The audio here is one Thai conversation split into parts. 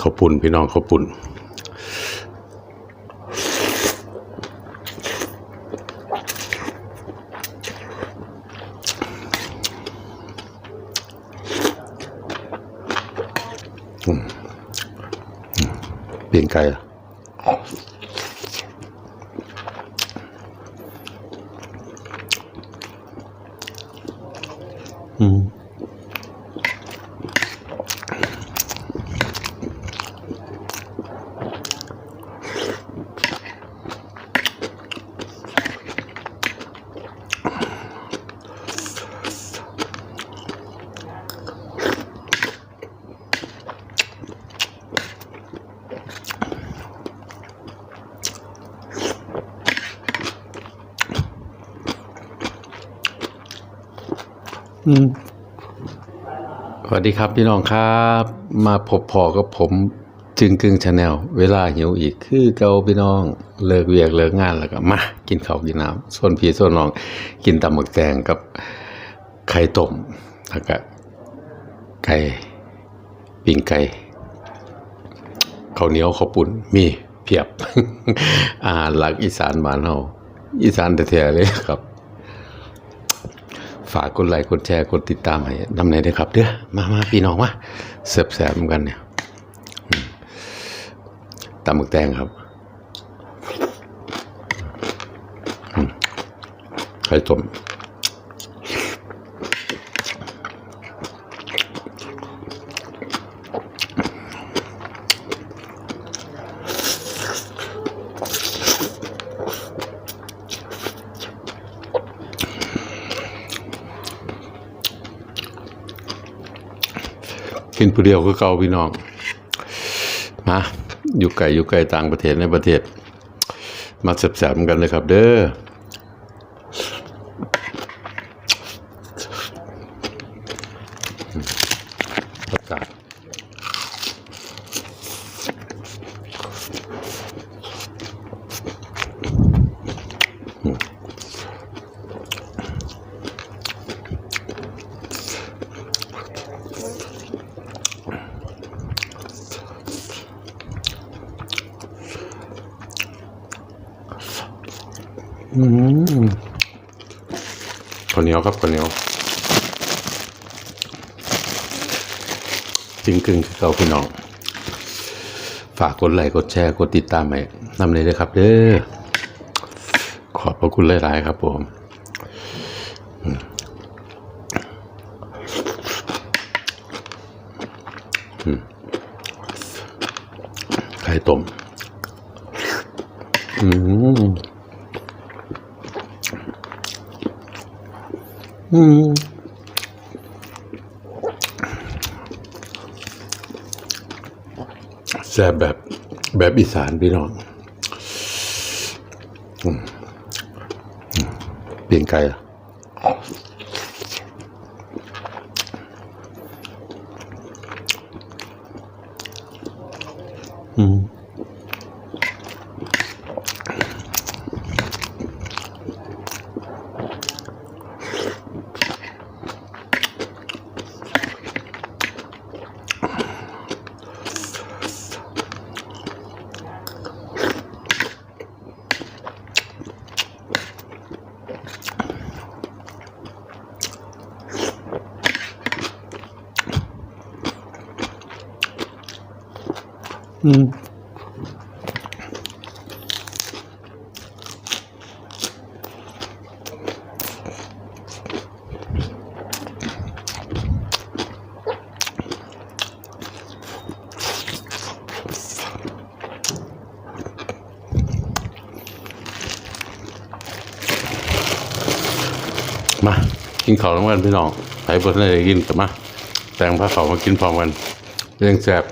ข้าวปุ่นพี่น้องข้าวปุ่นเปลี่ยนไก่ สวัสดีครับพี่น้องครับ มาพบพอกับผมจึงกึ่งชาแนลเวลาหิวอีกคือเกาพี่น้องเลิกเวียกเลิกงานแล้วก็มากินข้าวกินน้ำส่วนพี่ส่วนน้องกินตำหมึกแตงกับไข่ต้มแล้วก็ไก่ปิ้งไก่ข้าวเหนียวข้าวปุ่นมีเพียบอาหารหลักอีสานบ้านเฮาอีสานแท้ๆเลยครับ ฝากกดไลค์กดแชร์กดติดตามให้นำไหนด้วยครับเด้อมามาพี่น้องมาเสบแสบเหมือนกันเนี่ยตำหมึกแตงครับไข่ต้ม กินผู้เดียวคือเก่าพี่น้องมาอยู่ไกลอยู่ไกลต่างประเทศในประเทศ มาเสบแสบๆเหมือนกันเลยครับ เด้อ อืมข้าวเหนียวครับข้าวเหนียวจริงกึ่งคือเก่าพี่น้อง ฝากกดไลค์กดแชร์กดติดตามให้นำเลยด้วยครับเด้อขอบพระคุณหลาย ๆ ครับผมอืมอืมไข่ต้ม อืม อืมแซ่บแบบแบบอีสานพี่น้องเปลี่ยนไก่ออืม อืมมากินข้าวแล้วกันพี่น้องใครเพิ่นได้กินแต่มาแต่งผ้าขาวมากินพร้อมกันเรื่องแซ่บ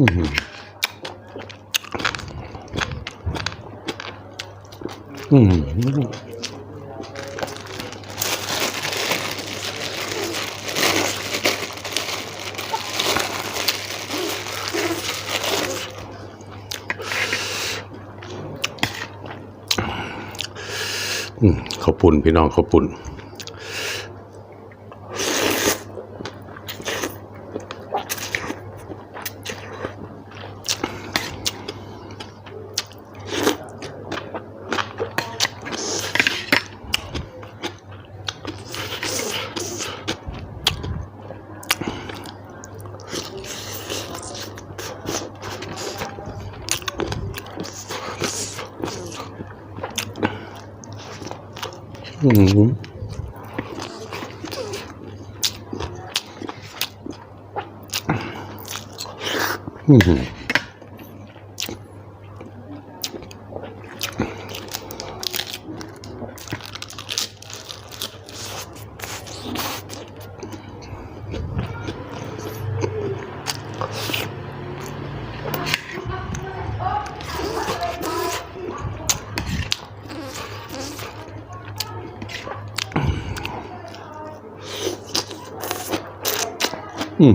อืมข้าวปุ่นพี่น้องข้าวปุ่น อืม อื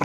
อื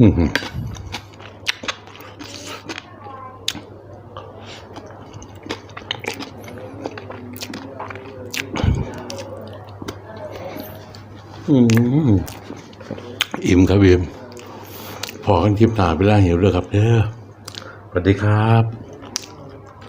อืมอิ่มครับอิ่มพอกันคลิปหนาไปแล้วหิวเลยครับเด้อสวัสดีครับ